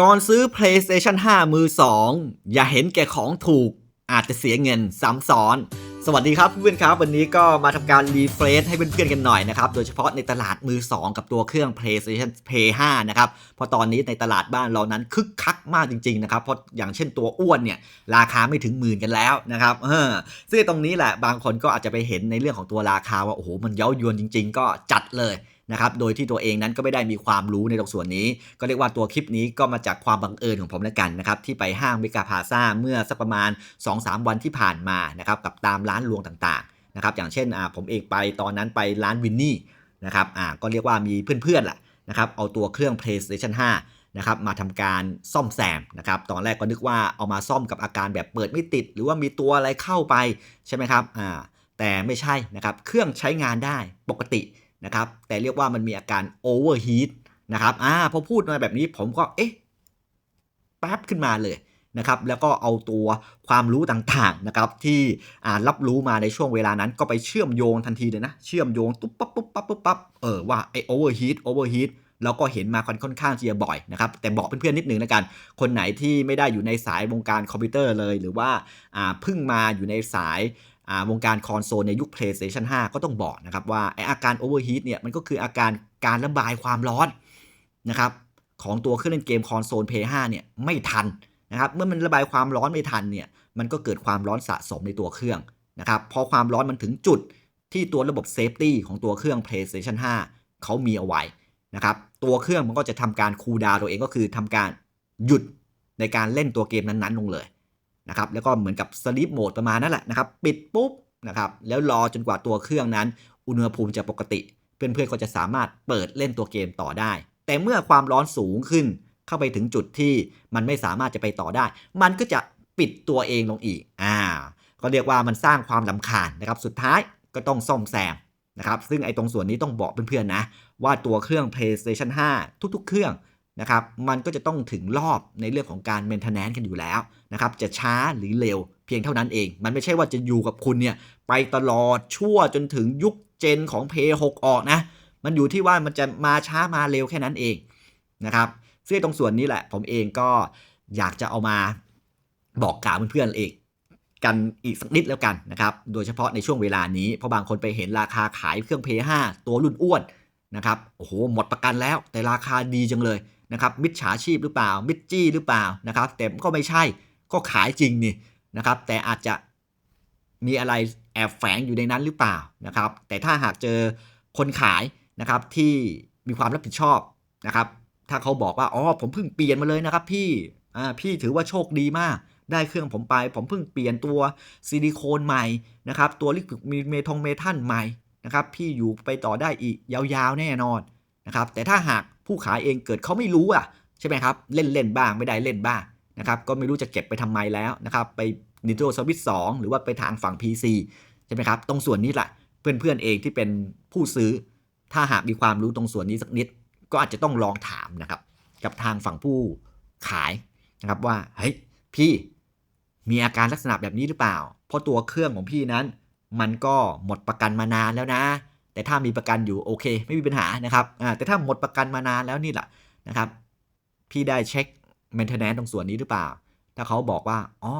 ก่อนซื้อ PlayStation 5 มือ 2 อย่าเห็นแก่ของถูก อาจจะเสียเงินซ้ำซ้อน สวัสดีครับเพื่อนๆครับวันนี้ก็มาทำการรีเฟรชให้เพื่อนๆกันหน่อยนะครับ โดยเฉพาะในตลาดมือ 2 กับตัวเครื่อง PlayStation Play 5นะครับ เพราะตอนนี้ในตลาดบ้านเรานั้นคึกคักมากจริงๆนะครับ เพราะอย่างเช่นตัวอ้วนเนี่ย ราคาไม่ถึงหมื่นกันแล้วนะครับเออซึ่งตรงนี้แหละบางคนก็อาจจะไปเห็นในเรื่องของตัวราคาว่าโอ้โหมันเย้ายวนจริง ๆ ก็จัดเลย นะครับ โดยที่ตัวเองนั้นก็ไม่ได้มีความรู้ในตรงส่วนนี้ ก็เรียกว่าตัวคลิปนี้ก็มาจากความบังเอิญของผมแล้วกันนะครับ ที่ไปห้างเมกาพาซาเมื่อสักประมาณ 2-3 วันที่ผ่านมานะครับกับตามร้านรวงต่างๆนะครับอย่างเช่นอ่าผมเองไปตอนนั้นไปร้านวินนี่นะครับอ่าก็เรียกว่ามีเพื่อนๆแหละนะครับเอาตัวเครื่อง PlayStation 5นะครับมาทำการซ่อมแซมนะครับตอนแรกก็นึกว่าเอามาซ่อมกับอาการแบบเปิดไม่ติด หรือว่ามีตัวอะไรเข้าไปใช่ไหมครับอ่าแต่ไม่ใช่นะครับเครื่องใช้งานได้ปกติ นะครับ แต่เรียกว่ามันมีอาการโอเวอร์ฮีทนะครับอ่าพอพูดมาแบบนี้ผมก็เอ๊ะแป๊บขึ้นมาเลยนะครับ แล้วก็เอาตัวความรู้ต่างๆนะครับที่อ่ารับรู้มาในช่วงเวลานั้นก็ไปเชื่อมโยงทันทีเลยนะ เชื่อมโยงตุ๊บปั๊บปุ๊บปั๊บปุ๊บปั๊บเออว่าไอโอเวอร์ฮีทโอเวอร์ฮีทเราก็เห็นมาค่อนข้างจะบ่อยนะครับ แต่บอกเพื่อนๆนิดนึงแล้วกัน คนไหนที่ไม่ได้อยู่ในสายวงการคอมพิวเตอร์เลย หรือว่าอ่าเพิ่งมาอยู่ในสาย วงการคอนโซลในยุค PlayStation 5 ก็ต้องบอกนะครับว่าไออาการโอเวอร์ฮีทเนี่ยมันก็คืออาการการระบายความร้อนนะครับของตัวเครื่องเล่นเกมคอนโซล Play 5เนี่ยไม่ทันนะครับเมื่อมันระบายความร้อนไม่ทันเนี่ยมันก็เกิดความร้อนสะสมในตัวเครื่องนะครับพอความร้อนมันถึงจุดที่ตัวระบบเซฟตี้ของตัวเครื่อง PlayStation 5 เขามีเอาไว้นะครับตัวเครื่องมันก็จะทำการคูลดาวน์ตัวเองก็คือทำการหยุดในการเล่นตัวเกมนั้นๆลงเลย นะครับแล้วก็เหมือนกับสลิปโหมดประมาณนั่นแหละนะครับปิดปุ๊บนะครับแล้วรอจนกว่าตัวเครื่องนั้น อุณหภูมิจะปกติ เพื่อนๆก็จะสามารถเปิดเล่นตัวเกมต่อได้ แต่เมื่อความร้อนสูงขึ้นเข้าไปถึงจุดที่มันไม่สามารถจะไปต่อได้ มันก็จะปิดตัวเองลงอีกอ่าก็เรียกว่ามันสร้างความลำคาญนะครับสุดท้ายก็ต้องซ่อมแซมนะครับซึ่งไอ้ตรงส่วนนี้ต้องบอกเพื่อนๆนะ ว่าตัวเครื่อง PlayStation 5 ทุกๆ เครื่อง นะครับมันก็จะต้องถึงรอบในเรื่องของการ maintenance กันอยู่แล้วนะครับจะช้าหรือเร็วเพียงเท่านั้นเอง มันไม่ใช่ว่าจะอยู่กับคุณเนี่ยไปตลอดชั่วจนถึงยุคเจนของ p 6ออกนะ มันอยู่ที่ว่ามันจะมาช้ามาเร็วแค่นั้นเองนะครับซึ่งตรงส่วนนี้แหละ ผมเองก็อยากจะเอามาบอกกล่าวเพื่อนๆเองกันอีกสักนิดแล้วกันนะครับ โดยเฉพาะในช่วงเวลานี้ เพราะบางคนไปเห็นราคาขายเครื่อง p 5ตัวรุ่นอ้วนนะครับ โอ้โห หมดประกันแล้ว แต่ราคาดีจังเลย นะครับมิจฉาชีพหรือเปล่า มิจจี้หรือเปล่านะครับ แต่ก็ไม่ใช่ก็ขายจริงนี่นะครับ แต่อาจจะมีอะไรแอบแฝงอยู่ในนั้นหรือเปล่านะครับ แต่ถ้าหากเจอคนขายนะครับที่มีความรับผิดชอบนะครับ ถ้าเขาบอกว่าอ๋อผมเพิ่งเปลี่ยนมาเลยนะครับ พี่อ่าพี่ถือว่าโชคดีมาก ได้เครื่องผมไป ผมเพิ่งเปลี่ยนตัวซิลิโคนใหม่นะครับ ตัวลิควิดมีเมทองเมทัลใหม่นะครับ พี่อยู่ไปต่อได้อีกยาวๆแน่นอนนะครับ แต่ถ้าหาก ผู้ขายเองเกิดเขาไม่รู้อะใช่ไหมครับ เล่นเล่นบ้างไม่ได้เล่นบ้างนะครับก็ไม่รู้จะเก็บไปทำไมแล้วนะครับไป Nintendo Switch 2 หรือว่าไปทางฝั่ง PC ใช่ไหมครับ ตรงส่วนนี้แหละเพื่อนๆเองที่เป็นผู้ซื้อ ถ้าหากมีความรู้ตรงส่วนนี้สักนิด ก็อาจจะต้องลองถามนะครับ กับทางฝั่งผู้ขายนะครับว่าเฮ้ยพี่มีอาการลักษณะแบบนี้หรือเปล่า เพราะตัวเครื่องของพี่นั้น มันก็หมดประกันมานานแล้วนะ แต่ถ้ามีประกันอยู่โอเค ไม่มีปัญหานะครับแต่ถ้าหมดประกันมานานแล้วนี่แหละนะครับ พี่ได้เช็ค maintenance ตรงส่วนนี้หรือเปล่า ถ้าเขาบอกว่าอ๋อ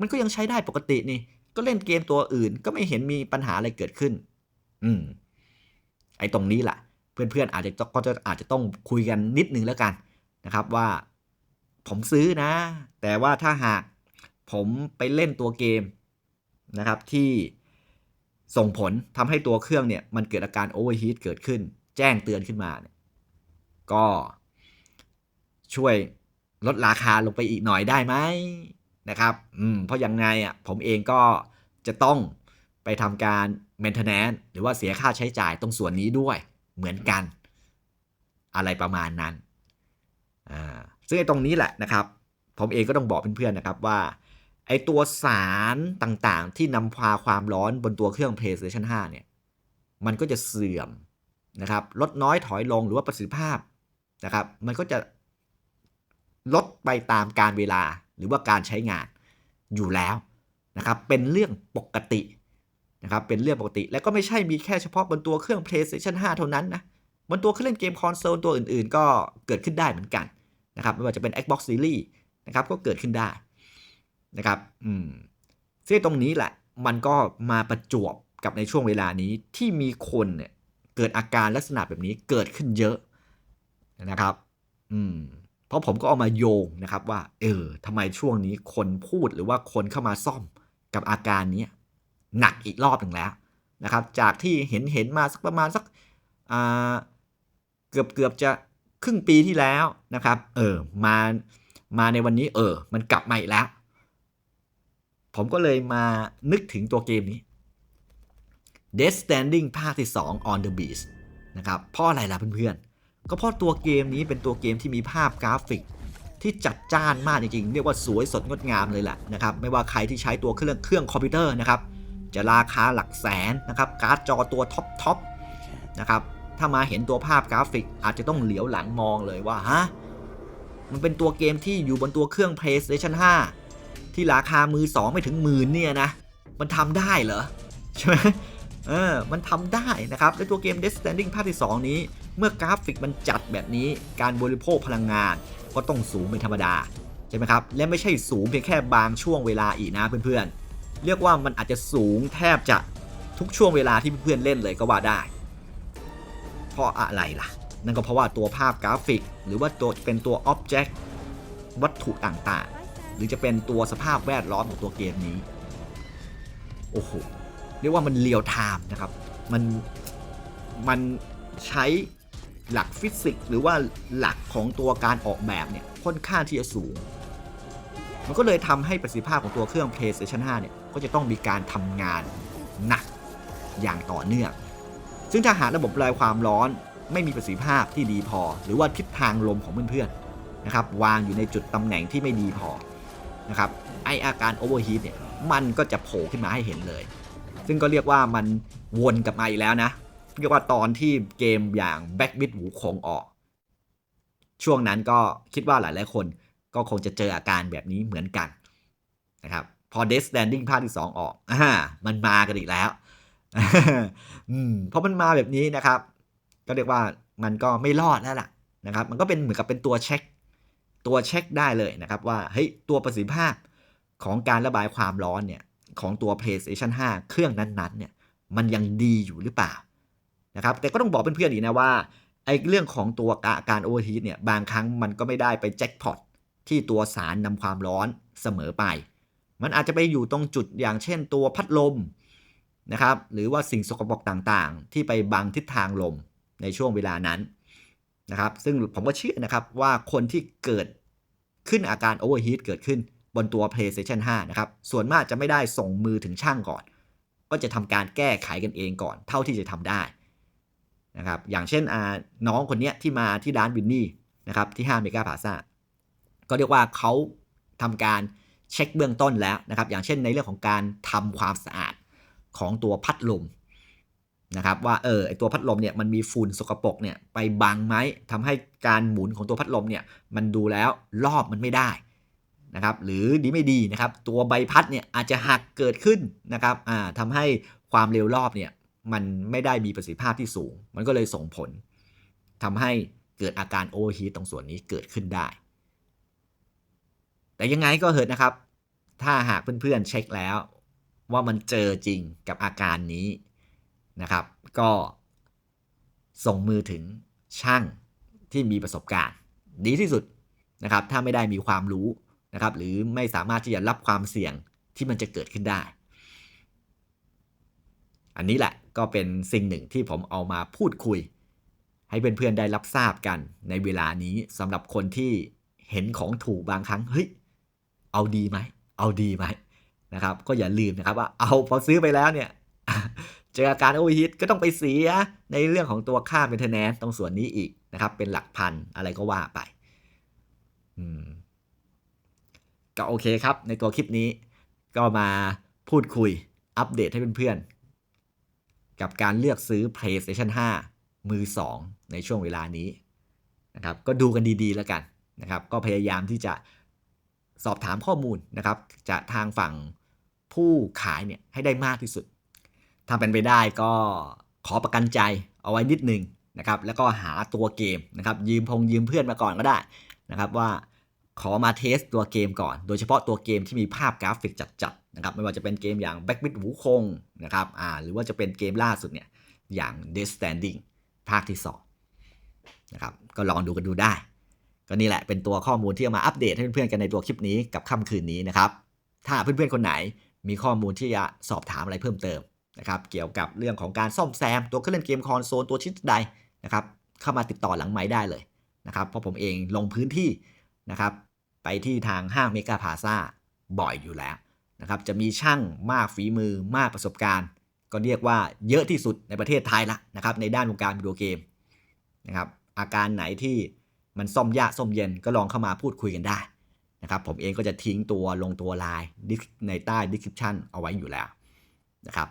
มันก็ยังใช้ได้ปกตินี่ ก็เล่นเกมตัวอื่น ก็ไม่เห็นมีปัญหาอะไรเกิดขึ้น อืมไอ้ตรงนี้แหละเพื่อนๆอาจจะก็จะอาจจะต้องคุยกันนิดนึงแล้วกันนะครับว่า ผมซื้อนะ แต่ว่าถ้าหากผมไปเล่นตัวเกมนะครับที่ ส่งผลทำให้ตัวเครื่องเนี่ยมันเกิดอาการโอเวอร์ฮีทเกิดขึ้น แจ้งเตือนขึ้นมาเนี่ยก็ช่วยลดราคาลงไปอีกหน่อยได้ไหมนะครับ อืม เพราะยังไงอะผมเองก็จะต้องไปทำการ maintenance หรือว่าเสียค่าใช้จ่ายตรงส่วนนี้ด้วยเหมือนกัน อะไรประมาณนั้น อ่า ซึ่งไอ้ตรงนี้แหละนะครับ ผมเองก็ต้องบอกเพื่อนๆนะครับว่า อตัวสารต่างๆ ที่นำพาความร้อนบนตัวเครื่อง PlayStation 5 เนี่ย มันก็จะเสื่อมนะครับลดน้อยถอยลงหรือว่าประสิทธิภาพนะครับ มันก็จะลดไปตามการเวลาหรือว่าการใช้งานอยู่แล้วนะครับ เป็นเรื่องปกตินะครับ เป็นเรื่องปกติ และก็ไม่ใช่มีแค่เฉพาะบนตัวเครื่อง PlayStation 5 เท่านั้นนะบนตัวเครื่องเล่นเกมคอนโซลตัวอื่นๆ ก็เกิดขึ้นได้เหมือนกันนะครับไม่ว่าจะเป็น Xbox Series นะครับก็เกิดขึ้นได้ นะครับ อืมซึ่งตรงนี้แหละ มันก็มาประจวบกับในช่วงเวลานี้ที่มีคนเนี่ยเกิดอาการลักษณะแบบนี้เกิดขึ้นเยอะนะครับ อืม เพราะผมก็เอามาโยงนะครับว่า เออทำไมช่วงนี้คนพูดหรือว่าคนเข้ามาซ่อมกับอาการนี้หนักอีกรอบหนึ่งแล้วนะครับ จากที่เห็นเห็นมาสักประมาณสักเกือบเกือบจะครึ่งปีที่แล้วนะครับ เออ มา มาในวันนี้ เออ มันกลับมาอีกแล้ว ผมก็เลยมานึกถึงตัวเกมนี้ Death Standing ภาคที่ 2 On the Beach นะครับเพราะอะไรล่ะเพื่อนๆ ก็เพราะตัวเกมนี้เป็นตัวเกมที่มีภาพกราฟิก ที่จัดจ้านมากจริงๆ เรียกว่าสวยสดงดงามเลยแหละนะครับ ไม่ว่าใครที่ใช้ตัวเครื่องเครื่องคอมพิวเตอร์นะครับ จะราคาหลักแสนนะครับ การ์ดจอตัวท็อปท็อปนะครับ ถ้ามาเห็นตัวภาพกราฟิกอาจจะต้องเหลียวหลังมองเลยว่าฮะ มันเป็นตัวเกมที่อยู่บนตัวเครื่อง PlayStation 5 ที่ราคามือ2ไม่ถึงหมื่นเนี่ยนะ มันทำได้เหรอ ใช่ไหมเออ มันทำได้นะครับ และตัวเกม Death Standing ภาคที่ 2 นี้ เมื่อกราฟิกมันจัดแบบนี้ การบริโภคพลังงาน ก็ต้องสูงเป็นธรรมดา ใช่ไหมครับ และไม่ใช่สูงเพียงแค่บางช่วงเวลาอีกนะเพื่อนๆ เรียกว่ามันอาจจะสูงแทบจะทุกช่วงเวลาที่เพื่อนๆเล่นเลยก็ว่าได้ เพราะอะไรล่ะ นั่นก็เพราะว่าตัวภาพกราฟิก หรือว่าตัวเป็นตัวอ็อบเจกต์วัตถุต่างๆ รือจะเป็นตัวสภาพแวดล้อมของตัวเกมนี้ โอ้โห เรียกว่ามันเรียลไทม์นะครับ มัน มันใช้หลักฟิสิกส์หรือว่าหลักของตัวการออกแบบเนี่ยค่อนข้างที่จะสูง มันก็เลยทำให้ประสิทธิภาพของตัวเครื่อง PlayStation 5 เนี่ยก็จะต้องมีการทำงานหนักอย่างต่อเนื่อง ซึ่งถ้าหากระบบระบายความร้อนไม่มีประสิทธิภาพที่ดีพอ หรือว่าทิศทางลมของเพื่อนๆนะครับวางอยู่ในจุดตำแหน่งที่ไม่ดีพอ นะครับไออาการโอเวอร์ฮีทเนี่ยมันก็จะโผล่ขึ้นมาให้เห็นเลย ซึ่งก็เรียกว่ามันวนกลับมาอีกแล้วนะ เรียกว่าตอนที่เกมอย่าง Back Mid หูคงออก ช่วงนั้นก็คิดว่าหลายๆคนก็คงจะเจออาการแบบนี้เหมือนกันนะครับพอ Death Standing ภาคที่ 2 ออกอ่ามันมากันอีกแล้วอืมเพราะมันมาแบบนี้นะครับ ก็เรียกว่ามันก็ไม่รอดแล้วล่ะนะครับ มันก็เป็นเหมือนกับเป็นตัวเช็ค ตัวเช็คได้เลยนะครับว่าเฮ้ยตัวประสิทธิภาพของการระบายความร้อนเนี่ยของตัว PlayStation 5 เครื่องนั้นๆเนี่ยมันยังดีอยู่หรือเปล่านะครับแต่ก็ต้องบอกเพื่อนๆอีกนะว่าไอ้เรื่องของตัวการโอเวอร์ฮีทเนี่ยบางครั้งมันก็ไม่ได้ไปแจ็คพอตที่ตัวสารนำความร้อนเสมอไป มันอาจจะไปอยู่ตรงจุดอย่างเช่นตัวพัดลมนะครับหรือว่าสิ่งสกปรกต่างๆ ที่ไปบังทิศทางลมในช่วงเวลานั้น นะครับซึ่งผมก็เชื่อนะครับว่าคนที่เกิดขึ้นอาการโอเวอร์ฮีทเกิดขึ้นบนตัว PlayStation 5 นะครับ ส่วนมากจะไม่ได้ส่งมือถึงช่างก่อน ก็จะทำการแก้ไขกันเองก่อน เท่าที่จะทำได้นะครับ อย่างเช่นน้องคนนี้ที่มาที่ร้านวินนี่นะครับที่5เมกาพาซาก็เรียกว่าเขาทำการเช็คเบื้องต้นแล้วนะครับ อย่างเช่นในเรื่องของการทำความสะอาดของตัวพัดลม นะครับว่าเออไอตัวพัดลมเนี่ยมันมีฝุ่นสกปรกเนี่ยไปบังไหมทำให้การหมุนของตัวพัดลมเนี่ยมันดูแล้วรอบมันไม่ได้นะครับหรือดีไม่ดีนะครับตัวใบพัดเนี่ยอาจจะหักเกิดขึ้นนะครับอ่าทำให้ความเร็วรอบเนี่ยมันไม่ได้มีประสิทธิภาพที่สูง มันก็เลยส่งผลทำให้เกิดอาการโอเวอร์ฮีทตรงส่วนนี้เกิดขึ้นได้ แต่ยังไงก็เหอะนะครับ ถ้าหากเพื่อนๆเช็คแล้วว่ามันเจอจริงกับอาการนี้ นะครับ ก็ส่งมือถึงช่างที่มีประสบการณ์ ดีที่สุดนะครับ ถ้าไม่ได้มีความรู้นะครับ หรือไม่สามารถที่จะรับความเสี่ยงที่มันจะเกิดขึ้นได้ อันนี้แหละก็เป็นสิ่งหนึ่งที่ผมเอามาพูดคุย ให้เพื่อนๆได้รับทราบกันในเวลานี้สำหรับคนที่เห็นของถูกบางครั้งเฮ้ยเอาดีไหมเอาดีไหมนะครับ ก็อย่าลืมนะครับว่าเอาพอซื้อไปแล้วเนี่ย เจออาการโอเวอร์ฮีทก็ต้องไปเสียในเรื่องของตัวค่าเมนเทนแนนตรงส่วนนี้อีกนะครับ เป็นหลักพันอะไรก็ว่าไปอืมก็โอเคครับ ในตัวคลิปนี้ ก็มาพูดคุยอัปเดตให้เพื่อนๆ กับการเลือกซื้อ PlayStation 5 มือ 2 ในช่วงเวลานี้นะครับ ก็ดูกันดีๆแล้วกันนะครับ ก็พยายามที่จะสอบถามข้อมูลนะครับ จากทางฝั่งผู้ขายเนี่ยให้ได้มากที่สุด ถ้าเป็นไปได้ก็ขอประกันใจเอาไว้นิดนึงนะครับ แล้วก็หาตัวเกมนะครับ ยืมพงยืมเพื่อนมาก่อนก็ได้นะครับว่าขอมาเทสตัวเกมก่อน โดยเฉพาะตัวเกมที่มีภาพกราฟิกจัดๆนะครับ ไม่ว่าจะเป็นเกมอย่าง Back บิดหูคงนะครับ อ่า หรือว่าจะเป็นเกมล่าสุดเนี่ย อย่าง d e a t Standing ภาคที่2นะครับ ก็ลองดูกันดูได้ ก็นี่แหละเป็นตัวข้อมูลที่เอามาอัปเดตให้เพื่อนๆกันในตัวคลิปนี้กับค่ำคืนนี้นะครับ ถ้าเพื่อนๆคนไหนมีข้อมูลที่จะสอบถามอะไรเพิ่มเติม นะครับเกี่ยวกับเรื่องของการซ่อมแซม ตัวเครื่องเล่นเกมคอนโซลตัวชิ้นใดนะครับเข้ามาติดต่อหลังไม้ได้เลยนะครับเพราะผมเองลงพื้นที่นะครับไปที่ทางห้างเมกาพาซาบ่อยอยู่แล้วนะครับจะมีช่างมากฝีมือมากประสบการณ์ ก็เรียกว่าเยอะที่สุดในประเทศไทยละนะครับในด้านวงการวิดีโอเกมนะครับอาการไหนที่มันซ่อมยากซ่อมเย็นก็ลองเข้ามาพูดคุยกันได้นะครับผมเองก็จะทิ้งตัวลงตัวไลน์ในใต้ description เอาไว้อยู่แล้วนะครับ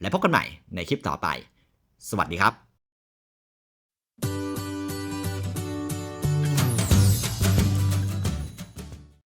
และพบกันใหม่ในคลิปต่อไป สวัสดีครับ